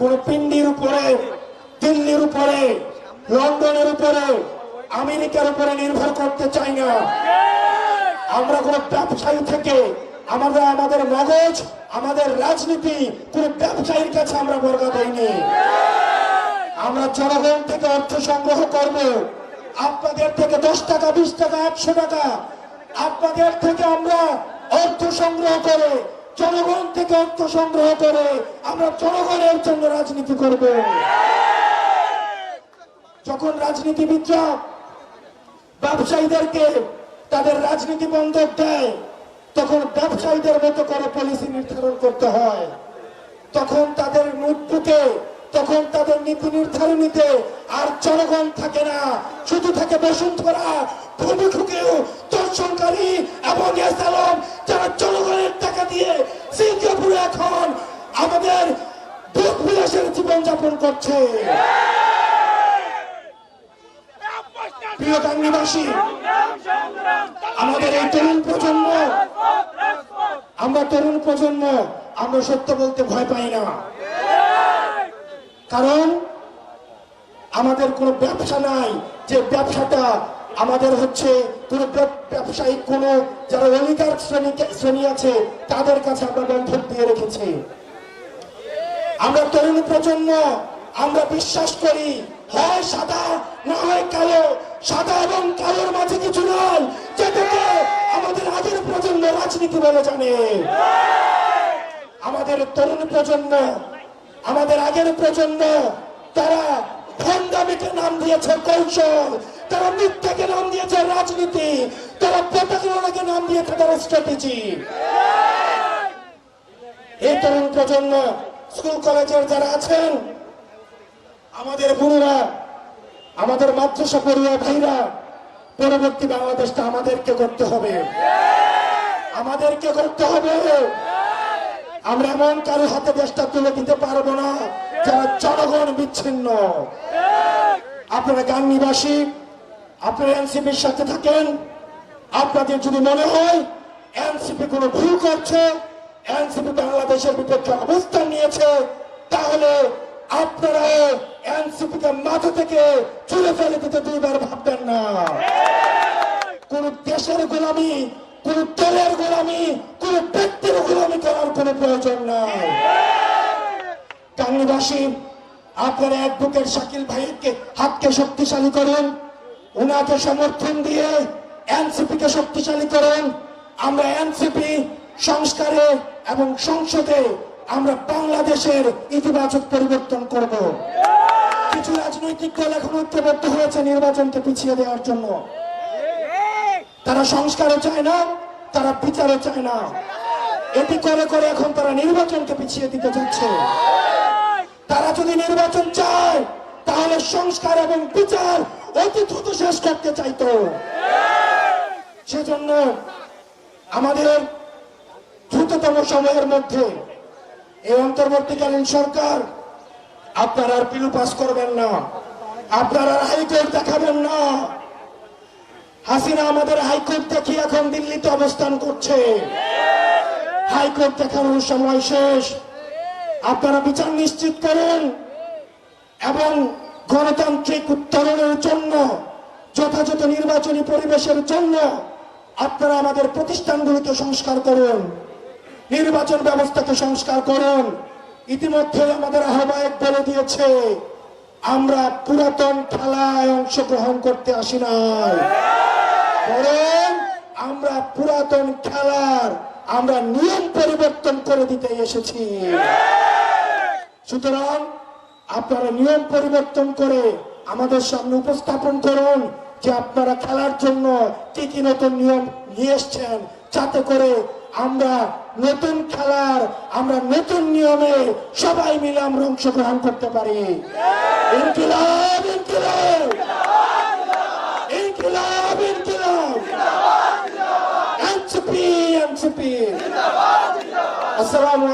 কোন পিন্ডির উপরে, দিল্লির উপরে, লন্ডনের উপরে, আমেরিকার উপরে নির্ভর করতে চাই না। আমরা কোন ব্যবসায়ী থেকে আমাদের আমাদের মগজ, আমাদের রাজনীতি কোন ব্যবসায়ীর কাছে আমরা বর্গা দেয়নি আমরা জনগণ থেকে অর্থ সংগ্রহ করব। আপনাদের থেকে দশ টাকা, বিশ টাকা, একশো টাকা। আপনাদের থেকে আমরা অর্থ সংগ্রহ করে জনগণ থেকে অর্থ সংগ্রহ করে আমরা জনগণের জন্য রাজনীতি করব। যখন রাজনীতিবিদরা ব্যবসায়ীদেরকে তাদের রাজনীতি বন্ধক দেয়, তখন ব্যবসায়ীদের মতো করে পলিসি নির্ধারণ করতে হয়। তখন তাদের নোটবুকে, তখন তাদের নীতি নির্ধারণীতে আর জনগণ থাকে না, শুধু থাকে বসুন্ধরা ভূমিখুকেও দর্শনকারী এবং এস আলম দিয়ে সিঙ্গাপুরে এখন আমাদের ভোগ বিলাসের জীবনযাপন করছে। প্রিয় কাঙ্গিবাসী আমাদের এই তরুণ প্রজন্ম, আমরা তরুণ প্রজন্ম, আমরা সত্য বলতে ভয় পাই না। কারণ আমাদের কোনো ব্যবসা নাই যে ব্যবসাটা আমাদের হচ্ছে কোনো ব্যবসায়িক কোনো যারা অলিগার শ্রেণি শ্রেণি আছে, তাদের কাছে আমরা বন্ধক দিয়ে রেখেছি। আমরা তরুণ প্রজন্ম, আমরা বিশ্বাস করি, হয় সাদা, না হয় কালো, সাদা এবং কালোর মাঝে কিছু নয়, যেটাকে আমাদের আগের প্রজন্ম রাজনীতি বলে জানে। আমাদের তরুণ প্রজন্ম, আমাদের আগের প্রজন্ম, তারা ভণ্ডামিকে নাম দিয়েছে কৌশল, তারা মিথ্যাকে নাম দিয়েছে রাজনীতি, তারা প্রতারণাকে নাম দিয়েছে তারা স্ট্র্যাটেজি এই তরুণ প্রজন্ম স্কুল কলেজের যারা আছেন, আমাদের গুরুরা আমাদের মাদ্রাসা পড়ুয়া ভাইরা, পরবর্তী বাংলাদেশটা আমাদেরকে করতে হবে। আমাদেরকে করতে হবে। আমরা এমন কারও হাতে দেশটা তুলে দিতে পারব না যারা জনগণ বিচ্ছিন্ন। আপনারা গান নিবাসী আপনারা এনসিপির সাথে থাকেন। আপনাদের যদি মনে হয় এনসিপি কোনো ভুল করছে, এনসিপি বাংলাদেশের বিপক্ষে অবস্থান নিয়েছে, তাহলে আপনারা এনসিপি কে মাথা থেকে চুলে ফেলে দিতে দুইবার ভাববেন না। কোন দেশের গোলামি, কোন দলের গোলামি কোন করার কোনো প্রয়োজন নাই। কাঙ্গিবাসী আপনারা অ্যাডভোকেট শাকিল ভাইকে হাতকে শক্তিশালী করুন ওনাকে সমর্থন দিয়ে এনসিপি কে শক্তিশালী করুন। আমরা এনসিপি সংস্কারে এবং সংসদে আমরা বাংলাদেশের ইতিবাচক পরিবর্তন করব। কিছু রাজনৈতিক দল এখন ঐক্যবদ্ধ হয়েছে নির্বাচনকে পিছিয়ে দেওয়ার জন্য। তারা সংস্কারও চায় না, তারা বিচারও চায় না। এটি করে করে এখন তারা নির্বাচনকে পিছিয়ে দিতে যাচ্ছে। তারা যদি নির্বাচন চায়, তাহলে সংস্কার এবং বিচার অতি দ্রুত শেষ করতে চাইতো। সেজন্য আমাদের দ্রুততম সময়ের মধ্যে এই অন্তর্বর্তীকালীন সরকার আপনারা আর পিলু পাস করবেন না। আপনারা হাইকোর্ট দেখাবেন না। হাসিনা আমাদের হাইকোর্ট দেখি এখন দিল্লিতে অবস্থান করছে। হাইকোর্ট দেখানোর সময় শেষ। আপনারা বিচার নিশ্চিত করুন এবং গণতান্ত্রিক উত্তরণের জন্য, যথাযথ নির্বাচনী পরিবেশের জন্য আপনারা আমাদের প্রতিষ্ঠানগুলিকে সংস্কার করুন, নির্বাচন ব্যবস্থাকে সংস্কার করুন। ইতিমধ্যে আমাদের আহ্বায়ক বলে দিয়েছে, আমরা পুরাতন খেলায় অংশগ্রহণ করতে আসি না আমরা পুরাতন খেলার আমরা নিয়ম পরিবর্তন করে দিতে এসেছি। সুতরাং আপনারা নিয়ম পরিবর্তন করে আমাদের সামনে উপস্থাপন করুন যে আপনারা খেলার জন্য কি কি নতুন নিয়ম নিয়ে এসছেন, যাতে করে আমরা নতুন খেলার, আমরা নতুন নিয়মে সবাই মিলে আমরা অংশগ্রহণ করতে পারি। ইনকিলাব ইনকিলাব ইনকিলাব এনসিপি আসসালামু